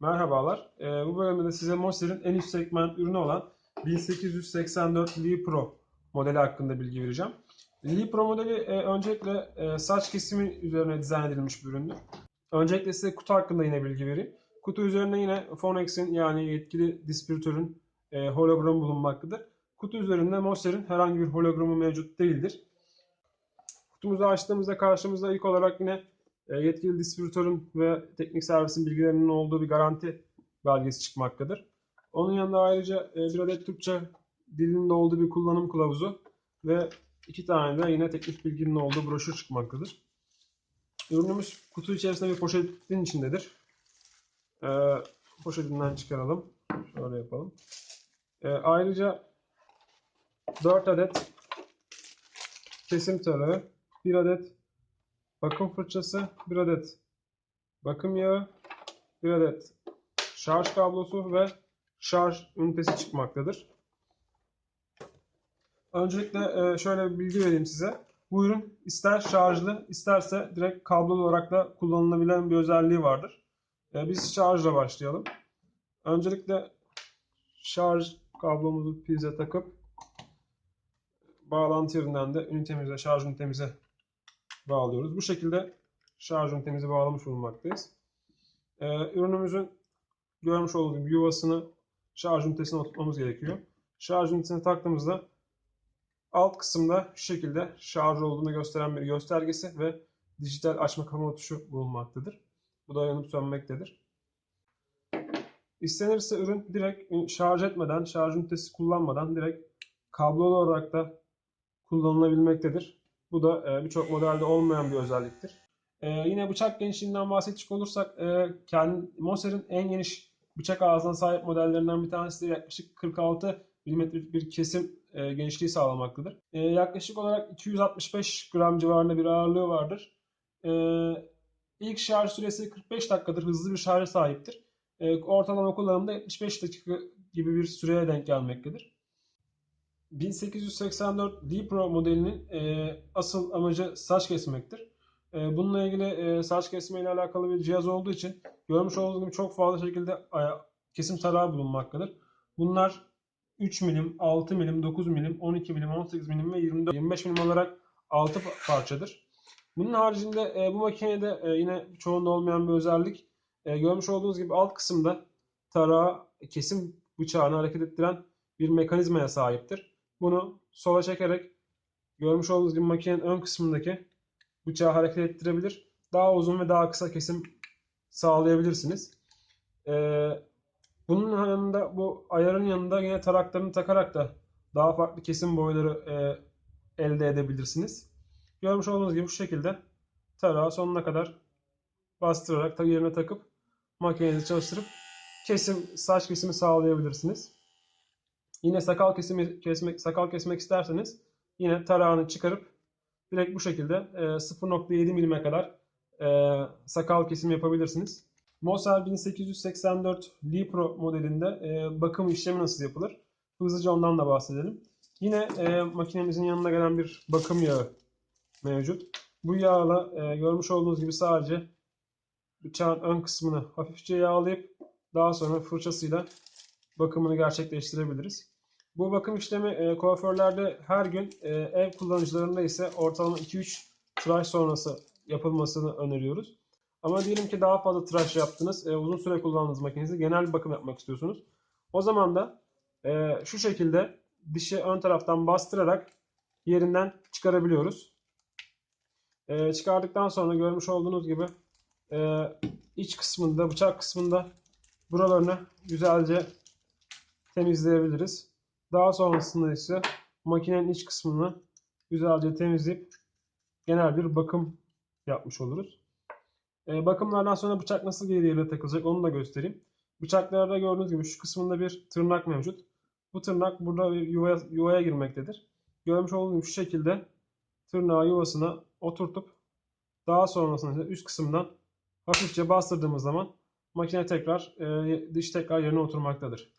Merhabalar. Ee, bu bölümde de size Moser'in en üst segment ürünü olan 1884 Li Pro modeli hakkında bilgi vereceğim. Li Pro modeli e, öncelikle e, saç kesimi üzerine dizayn edilmiş bir üründür. Öncelikle size kutu hakkında yine bilgi vereyim. Kutu üzerinde yine Phonex'in yani yetkili distribütörün e, hologramı bulunmaktadır. Kutu üzerinde Moser'in herhangi bir hologramı mevcut değildir. Kutumuzu açtığımızda karşımızda ilk olarak yine e, yetkili distribütörün ve teknik servisin bilgilerinin olduğu bir garanti belgesi çıkmaktadır. Onun yanında ayrıca e, bir adet Türkçe dilinde olduğu bir kullanım kılavuzu ve iki tane de yine teknik bilginin olduğu broşür çıkmaktadır. Ürünümüz kutu içerisinde bir poşetin içindedir. E, poşetinden çıkaralım. Şöyle yapalım. E, ayrıca 4 adet kesim tarağı, 1 adet bakım fırçası, 1 adet bakım yağı, 1 adet şarj kablosu ve şarj ünitesi çıkmaktadır. Öncelikle e, şöyle bir bilgi vereyim size. Bu ürün ister şarjlı isterse direkt kablolu olarak da kullanılabilen bir özelliği vardır. E, Biz şarjla başlayalım. Öncelikle şarj kablomuzu prize takıp bağlantı yerinden de ünitemize, şarj ünitemize bağlıyoruz. Bu şekilde şarj ünitemizi bağlamış bulunmaktayız. Ee, ürünümüzün görmüş olduğunuz gibi yuvasını şarj ünitesine oturtmamız gerekiyor. Şarj ünitesine taktığımızda alt kısımda şu şekilde şarj olduğunu gösteren bir göstergesi ve dijital açma kapama tuşu bulunmaktadır. Bu da yanıp sönmektedir. İstenirse ürün direkt şarj etmeden, şarj ünitesi kullanmadan direkt kablolu olarak da kullanılabilmektedir. Bu da e, birçok modelde olmayan bir özelliktir. E, yine bıçak genişliğinden bahsedecek olursak e, Moser'in en geniş bıçak ağzına sahip modellerinden bir tanesi de yaklaşık 46 milimetrelik bir kesim genişliği sağlamaktadır. Yaklaşık olarak 265 gram civarında bir ağırlığı vardır. İlk şarj süresi 45 dakikadır. Hızlı bir şarja sahiptir. Ortalama kullanımda 75 dakika gibi bir süreye denk gelmektedir. 1884 D Pro modelinin e, asıl amacı saç kesmektir. E, bununla ilgili e, saç kesme ile alakalı bir cihaz olduğu için görmüş olduğunuz gibi çok fazla şekilde e, kesim tarağı bulunmaktadır. Bunlar 3 milim, 6 milim, 9 milim, 12 milim, 18 milim ve 24, 25 milim olarak 6 parçadır. Bunun haricinde e, bu makinede e, yine çoğunda olmayan bir özellik. E, görmüş olduğunuz gibi alt kısımda tarağı kesim bıçağını hareket ettiren bir mekanizmaya sahiptir. Bunu sola çekerek görmüş olduğunuz gibi makinenin ön kısmındaki bıçağı hareket ettirebilir. Daha uzun ve daha kısa kesim sağlayabilirsiniz. Ee, bunun yanında bu ayarın yanında yine taraklarını takarak da daha farklı kesim boyları e, elde edebilirsiniz. Görmüş olduğunuz gibi bu şekilde tarağı sonuna kadar bastırarak yerine takıp makinenizi çalıştırıp kesim saç kesimi sağlayabilirsiniz. Yine sakal kesimi kesmek sakal kesmek isterseniz yine tarağını çıkarıp direkt bu şekilde e, 0.7 milime kadar e, sakal kesimi yapabilirsiniz. Moser 1884 Li Pro modelinde e, bakım işlemi nasıl yapılır? Hızlıca ondan da bahsedelim. Yine e, makinemizin yanına gelen bir bakım yağı mevcut. Bu yağla e, görmüş olduğunuz gibi sadece bıçağın ön kısmını hafifçe yağlayıp daha sonra fırçasıyla bakımını gerçekleştirebiliriz. Bu bakım işlemi e, kuaförlerde her gün, e, ev kullanıcılarında ise ortalama 2-3 tıraş sonrası yapılmasını öneriyoruz. Ama diyelim ki daha fazla tıraş yaptınız, e, uzun süre kullandığınız makinenizi genel bir bakım yapmak istiyorsunuz. O zaman da e, şu şekilde dişi ön taraftan bastırarak yerinden çıkarabiliyoruz. E, çıkardıktan sonra görmüş olduğunuz gibi e, iç kısmında, bıçak kısmında buralarını güzelce temizleyebiliriz. Daha sonrasında ise makinenin iç kısmını güzelce temizleyip genel bir bakım yapmış oluruz. E, bakımlardan sonra bıçak nasıl geri yerine takılacak onu da göstereyim. Bıçaklarda gördüğünüz gibi şu kısmında bir tırnak mevcut. Bu tırnak burada bir yuvaya, yuvaya girmektedir. Görmüş olduğunuz şu şekilde tırnağı yuvasına oturtup daha sonrasında üst kısımdan hafifçe bastırdığımız zaman makine tekrar e, diş tekrar yerine oturmaktadır.